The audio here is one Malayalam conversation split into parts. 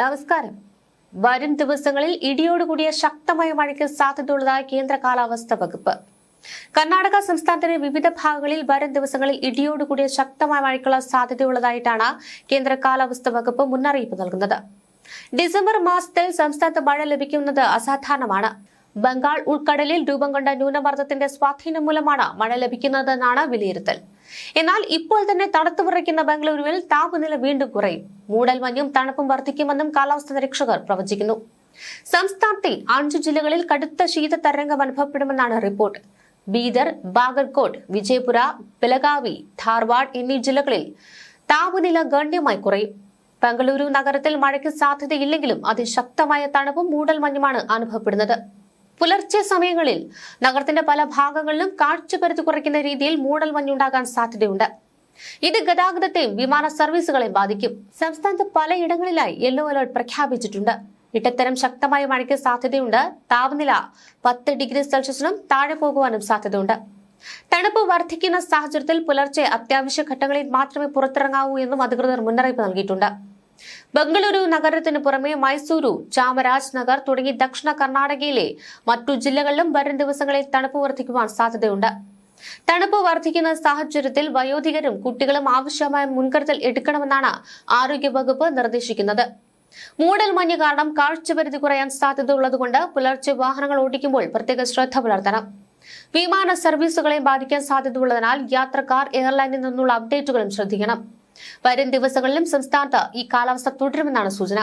നമസ്കാരം. വരും ദിവസങ്ങളിൽ ഇടിയോടുകൂടിയ ശക്തമായ മഴയ്ക്ക് സാധ്യതയുള്ളതായി കേന്ദ്ര കാലാവസ്ഥാ വകുപ്പ്. കർണാടക സംസ്ഥാനത്തിന്റെ വിവിധ ഭാഗങ്ങളിൽ വരും ദിവസങ്ങളിൽ ഇടിയോടുകൂടിയ ശക്തമായ മഴയ്ക്കുള്ള സാധ്യതയുള്ളതായിട്ടാണ് കേന്ദ്ര കാലാവസ്ഥാ വകുപ്പ് മുന്നറിയിപ്പ് നൽകുന്നത്. ഡിസംബർ മാസത്തിൽ സംസ്ഥാനത്ത് മഴ ലഭിക്കുന്നത് അസാധാരണമാണ്. ബംഗാൾ ഉൾക്കടലിൽ രൂപം കൊണ്ട ന്യൂനമർദ്ദത്തിന്റെ സ്വാധീനം മൂലമാണ് മഴ ലഭിക്കുന്നതെന്നാണ് വിലയിരുത്തൽ. എന്നാൽ ഇപ്പോൾ തന്നെ തണുത്തു വിറയ്ക്കുന്ന ബംഗളൂരുവിൽ താപനില വീണ്ടും കുറയും. മൂടൽമഞ്ഞും തണുപ്പും വർദ്ധിക്കുമെന്നും കാലാവസ്ഥാ നിരീക്ഷകർ പ്രവചിക്കുന്നു. സംസ്ഥാനത്തെ അഞ്ചു ജില്ലകളിൽ കടുത്ത ശീത തരംഗം അനുഭവപ്പെടുമെന്നാണ് റിപ്പോർട്ട്. ബീദർ ബാഗർകോട്ട് വിജയപുര ബലഗാവി ധാർവാഡ് എന്നീ ജില്ലകളിൽ താപനില ഗണ്യമായി കുറയും. ബംഗളൂരു നഗരത്തിൽ മഴയ്ക്ക് സാധ്യതയില്ലെങ്കിലും അതിശക്തമായ തണുപ്പും മൂടൽമഞ്ഞുമാണ് അനുഭവപ്പെടുന്നത്. പുലർച്ചെ സമയങ്ങളിൽ നഗരത്തിന്റെ പല ഭാഗങ്ങളിലും കാഴ്ചപരുത്തി കുറയ്ക്കുന്ന രീതിയിൽ മൂടൽ മഞ്ഞുണ്ടാകാൻ സാധ്യതയുണ്ട്. ഇത് ഗതാഗതത്തെയും വിമാന സർവീസുകളെയും ബാധിക്കും. സംസ്ഥാനത്ത് പലയിടങ്ങളിലായി യെല്ലോ അലേർട്ട് പ്രഖ്യാപിച്ചിട്ടുണ്ട്. ഇടത്തരം ശക്തമായ മഴയ്ക്ക് സാധ്യതയുണ്ട്. താപനില പത്ത് ഡിഗ്രി സെൽഷ്യസിനും താഴെ പോകുവാനും സാധ്യതയുണ്ട്. തണുപ്പ് വർദ്ധിക്കുന്ന സാഹചര്യത്തിൽ പുലർച്ചെ അത്യാവശ്യ ഘട്ടങ്ങളിൽ മാത്രമേ പുറത്തിറങ്ങാവൂ എന്നും അധികൃതർ മുന്നറിയിപ്പ് നൽകിയിട്ടുണ്ട്. ബംഗളൂരു നഗരത്തിന് പുറമെ മൈസൂരു ചാമരാജ് നഗർ തുടങ്ങി ദക്ഷിണ കർണാടകയിലെ മറ്റു ജില്ലകളിലും വരും ദിവസങ്ങളിൽ തണുപ്പ് വർദ്ധിക്കുവാൻ സാധ്യതയുണ്ട്. തണുപ്പ് വർദ്ധിക്കുന്ന സാഹചര്യത്തിൽ വയോധികരും കുട്ടികളും ആവശ്യമായ മുൻകരുതൽ എടുക്കണമെന്നാണ് ആരോഗ്യവകുപ്പ് നിർദ്ദേശിക്കുന്നത്. മൂടൽ മഞ്ഞ് കാരണം കാഴ്ചപരിധി കുറയാൻ സാധ്യത ഉള്ളതുകൊണ്ട് പുലർച്ചെ വാഹനങ്ങൾ ഓടിക്കുമ്പോൾ പ്രത്യേക ശ്രദ്ധ പുലർത്തണം. വിമാന സർവീസുകളെ ബാധിക്കാൻ സാധ്യതയുള്ളതിനാൽ യാത്രക്കാർ എയർലൈനിൽ നിന്നുള്ള അപ്ഡേറ്റുകളും ശ്രദ്ധിക്കണം. വരും ദിവസങ്ങളിലും സംസ്ഥാനത്ത് ഈ കാലാവസ്ഥ തുടരുമെന്നാണ് സൂചന.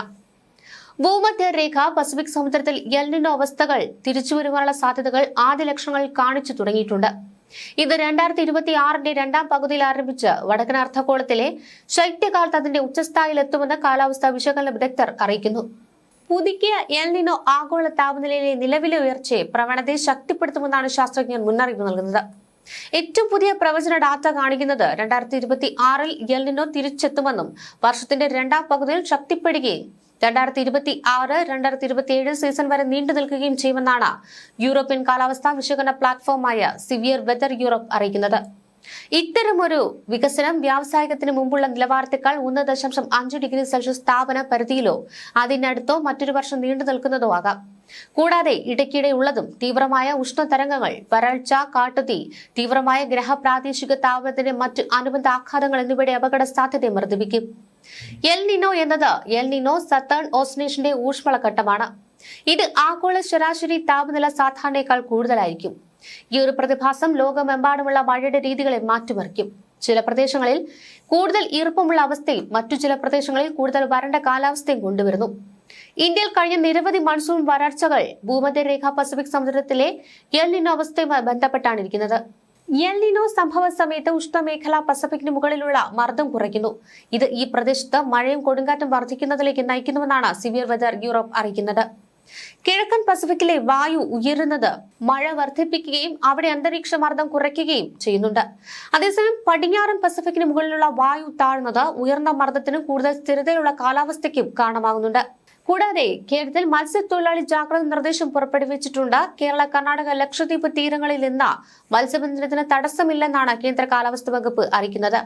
ഭൂമധ്യ രേഖ പസഫിക് സമുദ്രത്തിൽ എൽനിനോ അവസ്ഥകൾ തിരിച്ചുവരുവാനുള്ള സാധ്യതകൾ ആദ്യ ലക്ഷണങ്ങൾ കാണിച്ചു തുടങ്ങിയിട്ടുണ്ട്. ഇത് രണ്ടായിരത്തി ഇരുപത്തി ആറിന്റെ രണ്ടാം പകുതിയിൽ ആരംഭിച്ച് വടക്കൻ അർദ്ധഗോളത്തിലെ ശൈത്യകാലത്ത് അതിന്റെ ഉച്ചസ്ഥായിലെത്തുമെന്ന് കാലാവസ്ഥാ വിശകലന വിദഗ്ധർ അറിയിക്കുന്നു. പുതുക്കിയ എൽനിനോ ആഗോള താപനിലയിലെ നിലവിലെ ഉയർച്ചയെ പ്രവണതയെ ശക്തിപ്പെടുത്തുമെന്നാണ് ശാസ്ത്രജ്ഞർ മുന്നറിയിപ്പ് നൽകുന്നത്. ഏറ്റവും പുതിയ പ്രവചന ഡാറ്റ കാണിക്കുന്നത് രണ്ടായിരത്തി ഇരുപത്തി ആറിൽ എൽനിനോ തിരിച്ചെത്തുമെന്നും വർഷത്തിന്റെ രണ്ടാം പകുതിയിൽ ശക്തിപ്പെടുകയും രണ്ടായിരത്തി ഇരുപത്തി ആറ് രണ്ടായിരത്തി ഇരുപത്തി ഏഴ് സീസൺ വരെ നീണ്ടു നിൽക്കുകയും ചെയ്യുമെന്നാണ് യൂറോപ്യൻ കാലാവസ്ഥാ വിശകലന പ്ലാറ്റ്ഫോമായ സിവിയർ വെതർ യൂറോപ്പ് അറിയിക്കുന്നത്. ഇത്തരമൊരു വികസനം വ്യാവസായികത്തിന് മുമ്പുള്ള നിലവാരത്തേക്കാൾ ഒന്ന് ദശാംശം അഞ്ച് ഡിഗ്രി സെൽഷ്യസ് താപന പരിധിയിലോ അതിനടുത്തോ മറ്റൊരു വർഷം നീണ്ടു നിൽക്കുന്നതോ ആകാം. കൂടാതെ ഇടയ്ക്കിടെ ഉള്ളതും തീവ്രമായ ഉഷ്ണതരംഗങ്ങൾ വരൾച്ച കാട്ടുതീ തീവ്രമായ ഗ്രഹ പ്രാദേശിക താപനത്തിന്റെ മറ്റ് അനുബന്ധ ആഘാതങ്ങൾ എന്നിവയുടെ അപകട സാധ്യത വർദ്ധിപ്പിക്കും. എൽ നിനോ എന്നത് എൽ നിനോ സത്തേൺ ഓസിനേഷന്റെ ഊഷ്മളഘട്ടമാണ് ഇത് ആഗോള ശരാശരി താപനില സാധാരണയേക്കാൾ കൂടുതലായിരിക്കും. ഈ ഒരു പ്രതിഭാസം ലോകമെമ്പാടുമുള്ള മഴയുടെ രീതികളെ മാറ്റിമറിക്കും. ചില പ്രദേശങ്ങളിൽ കൂടുതൽ ഈർപ്പമുള്ള അവസ്ഥയും മറ്റു ചില പ്രദേശങ്ങളിൽ കൂടുതൽ വരണ്ട കാലാവസ്ഥയും കൊണ്ടുവരുന്നു. ഇന്ത്യയിൽ കഴിഞ്ഞ നിരവധി മൺസൂൺ വരൾച്ചകൾ ഭൂമധ്യരേഖ പസഫിക് സമുദ്രത്തിലെ എൽനിനോ അവസ്ഥയുമായി ബന്ധപ്പെട്ടാണ് ഇരിക്കുന്നത്. എൽനിനോ സംഭവ സമയത്ത് ഉഷ്ണമേഖല പസഫിക്കിന് മുകളിലുള്ള മർദ്ദം കുറയ്ക്കുന്നു. ഇത് ഈ പ്രദേശത്ത് മഴയും കൊടുങ്കാറ്റും വർദ്ധിക്കുന്നതിലേക്ക് നയിക്കുന്നുവെന്നാണ് സിവിയർ വെതർ യൂറോപ്പ് അറിയിക്കുന്നത്. കിഴക്കൻ പസഫിക്കിലെ വായു ഉയരുന്നത് മഴ വർദ്ധിപ്പിക്കുകയും അവിടെ അന്തരീക്ഷ മർദ്ദം കുറയ്ക്കുകയും ചെയ്യുന്നുണ്ട്. അതേസമയം പടിഞ്ഞാറൻ പസഫിക്കിന് മുകളിലുള്ള വായു താഴ്ന്നത് ഉയർന്ന മർദ്ദത്തിനും കൂടുതൽ സ്ഥിരതയുള്ള കാലാവസ്ഥയ്ക്കും കാരണമാകുന്നുണ്ട്. കൂടാതെ കേരളത്തിൽ മത്സ്യത്തൊഴിലാളി ജാഗ്രത നിർദ്ദേശം പുറപ്പെടുവിച്ചിട്ടുണ്ട്. കേരള കർണാടക ലക്ഷദ്വീപ് തീരങ്ങളിൽ നിന്ന് മത്സ്യബന്ധനത്തിന് തടസ്സമില്ലെന്നാണ് കേന്ദ്ര കാലാവസ്ഥാ വകുപ്പ് അറിയിക്കുന്നത്.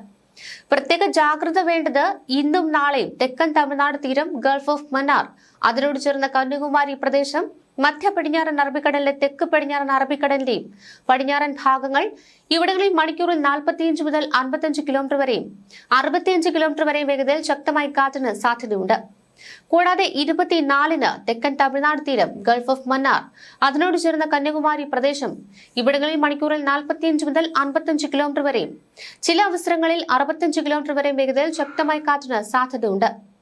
പ്രത്യേക ജാഗ്രത വേണ്ടത് ഇന്നും നാളെയും തെക്കൻ തമിഴ്നാട് തീരം ഗൾഫ് ഓഫ് മന്നാർ. അതിനോട് ചേർന്ന കന്യാകുമാരി പ്രദേശം മധ്യ പടിഞ്ഞാറൻ അറബിക്കടലിലെ തെക്ക് പടിഞ്ഞാറൻ അറബിക്കടലിന്റെയും പടിഞ്ഞാറൻ ഭാഗങ്ങൾ ഇവിടങ്ങളിൽ മണിക്കൂറിൽ നാൽപ്പത്തിയഞ്ച് മുതൽ അൻപത്തിയഞ്ച് കിലോമീറ്റർ വരെയും അറുപത്തിയഞ്ച് കിലോമീറ്റർ വരെയും വേഗതയിൽ ശക്തമായി കാറ്റിന് സാധ്യതയുണ്ട്. കൂടാതെ ഇരുപത്തിനാലിന് തെക്കൻ തമിഴ്നാട് തീരം ഗൾഫ് ഓഫ് മന്നാർ. അതിനോട് ചേർന്ന കന്യാകുമാരി പ്രദേശം ഇവിടങ്ങളിൽ മണിക്കൂറിൽ നാൽപ്പത്തിയഞ്ച് മുതൽ അൻപത്തിയഞ്ച് കിലോമീറ്റർ വരെയും. ചില അവസരങ്ങളിൽ അറുപത്തിയഞ്ച് കിലോമീറ്റർ വരെയും വേഗതയിൽ ശക്തമായ കാറ്റിന് സാധ്യതയുണ്ട്.